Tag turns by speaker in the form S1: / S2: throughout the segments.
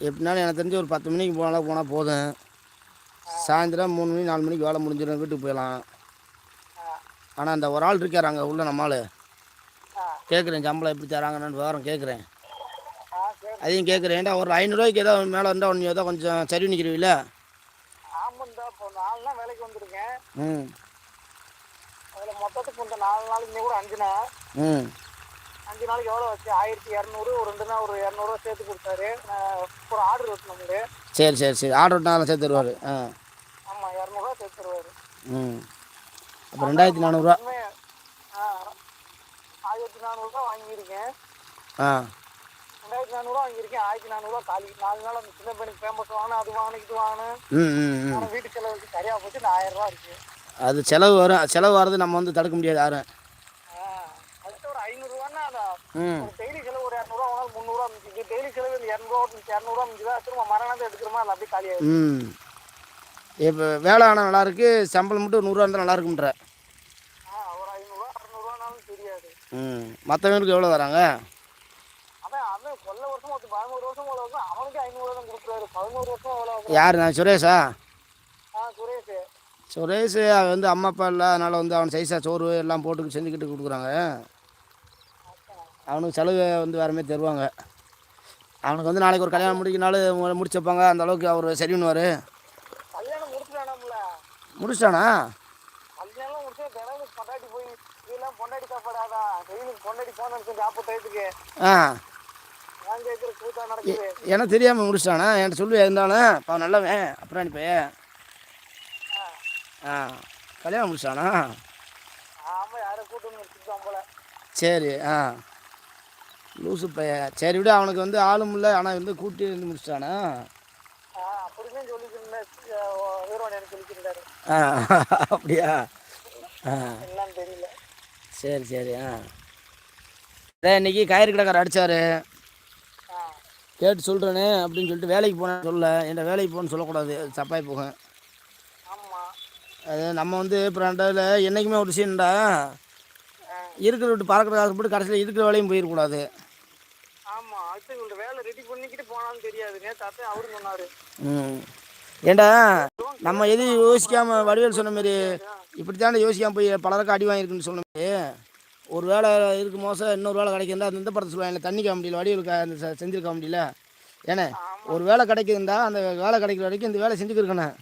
S1: எப்படினாலும் எனக்கு தெரிஞ்சு ஒரு பத்து மணிக்கு போனால் போனால் போதும். சாயந்தரம் மூணு மணி நாலு மணிக்கு வேலை முடிஞ்சிடும் வீட்டுக்கு போயிடலாம். ஆனால் அந்த ஒரு ஆள் இருக்கார் அங்கே உள்ள நம்ம ஆள்.
S2: ஆ
S1: கேட்குறேன் சம்பளம் எப்படி தராங்கன்னு விவரம் கேட்குறேன் அதையும் கேட்குறேன் ஏன்டா ஒரு ஐநூறுரூவாய்க்கு ஏதோ மேலே இருந்தால் ஒன்று ஏதோ கொஞ்சம் சரி நிற்கிறீங்களா
S2: ஆமாண்டா இப்போ நாலு நாள் வேலைக்கு வந்திருக்கேன்.
S1: ம்.
S2: அதில் மொத்தத்துக்கு இந்த நாலு நாளைக்கு கூட அஞ்சு நாள்
S1: ம்.
S2: அஞ்சு நாளைக்கு எவ்வளோ வச்சு ஆயிரத்தி இரநூறு ஒரு ரெண்டு நாள் ஒரு இரநூறுவா சேர்த்து கொடுத்தாரு. ஒரு ஆர்டர் வச்சு நம்மளுக்கு.
S1: சரி சரி சரி. ஆர்டர் விட்டாலும் சேர்த்து தருவார். ஆ.
S2: ஆமாம் இரநூறுவா சேர்த்து தருவார்.
S1: ம். அப்போ ரெண்டாயிரத்தி நானூறுரூவா
S2: ஆ ஆயிரத்தி நானூறுரூவா வாங்கியிருக்கேன்.
S1: ஆ.
S2: ரெண்டாயிரத்தி நானூறுரூவா வாங்கியிருக்கேன். ஆயிரத்தி நானூறுரூவா காலி. நாலு நாள் அந்த சின்ன பையனுக்கு ஃபேமஸ் வாங்கினேன் அது வாங்கினேன் இது வாங்கினேன் வீட்டு செலவுக்கு சரியாக போச்சு. இந்த ஆயிரம் ரூபா இருக்கு.
S1: அது செலவு வரும். செலவு வர்றது நம்ம வந்து தடுக்க முடியாது. யாரும்
S2: ஐநூறுரூவான்னா டெய்லி செலவு ஒரு இரநூறுவா வாங்கினாலும் முந்நூறுவா மிஞ்சிச்சு டெய்லி செலவு இந்த இரநூறுவா மிஞ்சி இரநூறுவா மிஞ்சுதா திரும்ப மரணத்தை எடுக்கிறோமா அது அப்படியே காலியாகும்
S1: ம். இப்போ வேலை ஆனால் நல்லா இருக்கு சம்பளம் மட்டும் நூறுரூவா இருந்தால் நல்லா இருக்கும்ன்ற.
S2: ஆ ஒரு ஐநூறுரூவா அறநூறுவானாலும் தெரியாது.
S1: ம். மற்றவங்களுக்கு எவ்வளோ தராங்க
S2: அதான் அவன் கொல்ல வருஷம் ஒரு பதினோரு வருஷம் வருஷம் அவனுக்கு ஐநூறுவா தான் கொடுக்குறாரு. பதினோரு வருஷம். எவ்வளோ
S1: யார் நான் சுரேஷா?
S2: ஆ சுரேஷ்.
S1: சுரேஷ் அவன் வந்து அம்மா அப்பா இல்லை அதனால் வந்து அவன் சைஸாக சோறு எல்லாம் போட்டு செஞ்சுக்கிட்டு கொடுக்குறாங்க. அவனுக்கு செலவு வந்து வேற மாதிரி தருவாங்க. அவனுக்கு வந்து நாளைக்கு ஒரு கல்யாணம் முடிக்கனாலும் முடிச்சு வைப்பாங்க. அந்த அளவுக்கு அவர் சரி பண்ணுவார். முடிச்சிட்டானா? ஆ. எனக்கு தெரியாமல் முடிச்சிட்டானா? என்கிட்ட சொல்லி இருந்தாலும் இப்போ நல்லவன். அப்புறம் பையன் ஆ. கல்யாணம் முடிச்சிட்டானா? சரி ஆ. லூசு பையன் சரி விட அவனுக்கு வந்து ஆளும் இல்லை ஆனால் வந்து கூட்டி வந்து முடிச்சிட்டானா?
S2: ஆ
S1: அப்படியா? ஆ. சரி சரி ஆ. அதே இன்னைக்கு கயிறு கடைக்காரர் அடித்தார் கேட்டு சொல்கிறேனே அப்படின்னு சொல்லிட்டு வேலைக்கு போனேன் சொல்ல என்கிட்ட வேலைக்கு போகணும்னு சொல்லக்கூடாது தப்பாகி போகும் அது நம்ம வந்து இப்போ ரெண்டாவில் என்றைக்குமே ஒரு
S2: ஆ.
S1: இருக்கிற விட்டு பறக்கிற ஆசைப்பட்டு கடைசியில் இருக்கிற வேலையும் போயிடக்கூடாது.
S2: அடுத்து இவங்க வேலை ரெடி பண்ணிக்கிட்டு போனாலும் தெரியாது நேற்று அத்தை அவரும் சொன்னாரு.
S1: ம். ஏண்டா நம்ம எதையும் யோசிக்காமல் வடிவேல் சொன்ன மாதிரி இப்படி தானே யோசிக்காமல் போய் பலருக்கு அடி வாங்கியிருக்குன்னு சொன்ன மாதிரி ஒரு வேலை இருக்கு மோசம் இன்னொரு வேலை கிடைக்குதுண்டா அந்த இந்த படத்தை சொல்லுவாங்க தண்ணி காமெடியில் வடிவேல் அந்த செந்தில் காமெடியில் ஏன்னா ஒரு வேலை கிடைக்குதுண்டா அந்த வேலை கிடைக்கிற வரைக்கும் இந்த வேலை செஞ்சுக்கிருக்கணும்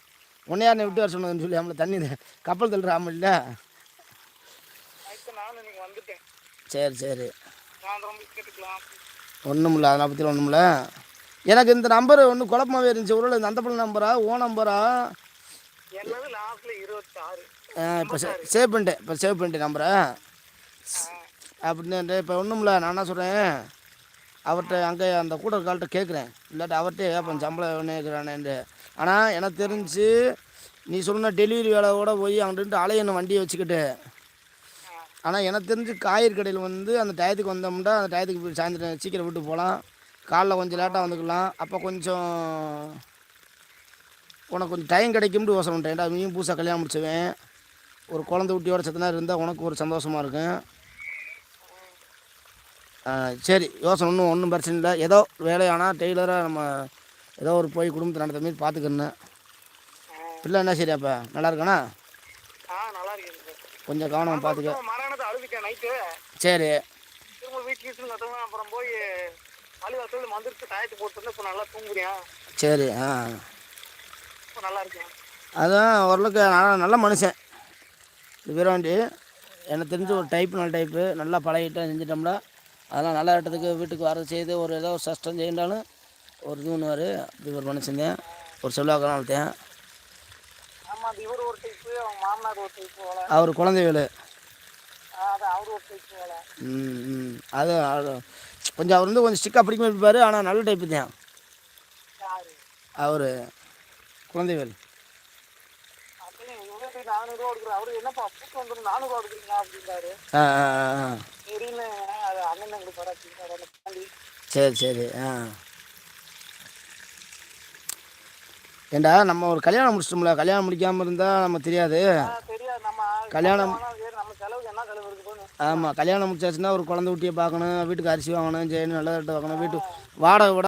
S1: உன்னையார் விட்டு வர சொன்னதுன்னு சொல்லி நம்மளை தண்ணி கப்பல் தள்ளுற ஆமல்ல சரி சரி. ஒன்றும் இல்லை அதனை பற்றி ஒன்றும் இல்லை எனக்கு இந்த நம்பர் ஒன்றும் குழப்பமாகவே இருந்துச்சு. ஒருவேளை இந்த அந்த பிள்ளை நம்பரா ஓ நம்பரா
S2: ஆறு
S1: இப்போ சேவ் பண்ணிட்டேன். இப்போ சேவ் பண்ணிட்டேன் நம்பரை அப்படின்னு இப்போ ஒன்றும் இல்லை நான் என்ன சொல்கிறேன் அவர்கிட்ட அங்கே அந்த கூட கால்கிட்ட கேட்குறேன் இல்லாட்டி அவர்கிட்ட கேட்பேன் சம்பளம் என்ன கேட்குறானேன்ட்டு ஆனால் எனக்கு தெரிஞ்சு நீ சொன்ன டெலிவரி வேலை கூட போய் அங்கிட்டு அலையணும் வண்டியை வச்சுக்கிட்டு. ஆனால் எனக்கு தெரிஞ்சு காய்கறி கடையில் வந்து அந்த டயத்துக்கு வந்தோம்னா அந்த டயத்துக்கு போய் சாயந்தரம் சீக்கிரம் விட்டு போகலாம். காலைல கொஞ்சம் லேட்டாக வந்துக்கலாம். அப்போ கொஞ்சம் உனக்கு கொஞ்சம் டைம் கிடைக்கும்னு யோசனை பண்ணிட்டேன். நீயும் புதுசாக கல்யாணம் முடிச்சவன் ஒரு குழந்தை குட்டியோட சத்தனா இருந்தால் உனக்கு ஒரு சந்தோஷமாக இருக்கும். சரி யோசனை ஒன்றும் ஒன்றும் பிரச்சனை இல்லை. ஏதோ வேலையானால் டெய்லராக நம்ம ஏதோ ஒரு போய் குடும்பத்தை நடத்த மாதிரி பார்த்துக்கணும் பிள்ளை என்ன சரி அப்போ நல்லா இருக்கானா கொஞ்சம் கவனமாக பார்த்துக்க
S2: நைட்டு
S1: சரி.
S2: திரும்ப வீட்டுக்கு வீட்டுக்கு கத்தவன் அப்புறம் போய் பள்ளிவாசல் மந்திரிச்சு டயத்து போட்டு இப்போ நல்லா தூங்குறியான்
S1: சரி ஆ.
S2: இப்போ நல்லா இருக்கேன்
S1: அதான் ஓரளவுக்கு நல்ல நல்ல மனுஷன். வீரவாண்டி எனக்கு தெரிஞ்ச ஒரு டைப் நல்ல டைப்பு நல்லா பழகிட்டு செஞ்சிட்டோம்னா அதெல்லாம் நல்ல இடத்துக்கு வீட்டுக்கு வர செய்து ஒரு ஏதோ சஷ்டம் செய்யினாலும் ஒரு இது பண்ணுவார் இது ஒரு மனுஷங்க. ஒரு செல்வாக்கெல்லாம் வளர்த்தேன்
S2: ஒரு டைப்பு ஒரு டைப்பு
S1: அவர் குழந்தைகள்.
S2: அதான் அவர் ஒரு டைப்பு போல
S1: ம் ம். அது அது கொஞ்சம் அவர் வந்து கொஞ்சம் ஸ்டிக்காக பிடிக்க இருப்பார் ஆனால் நல்ல டைப்பு தான். அவர்
S2: பாண்டி
S1: சரி சரி ஆ. ஏண்டா நம்ம ஒரு கல்யாணம் முடிச்சிட்டோம்ல கல்யாணம் முடிக்காமல் இருந்தால் நம்ம தெரியாது கல்யாணம் ஆமாம் கல்யாணம் முடிச்சாச்சுன்னா ஒரு குழந்தை குட்டியை பார்க்கணும் வீட்டுக்கு அரிசி வாங்கணும் ஜெயின் நல்ல வாங்கணும் வீட்டு வாடகை விட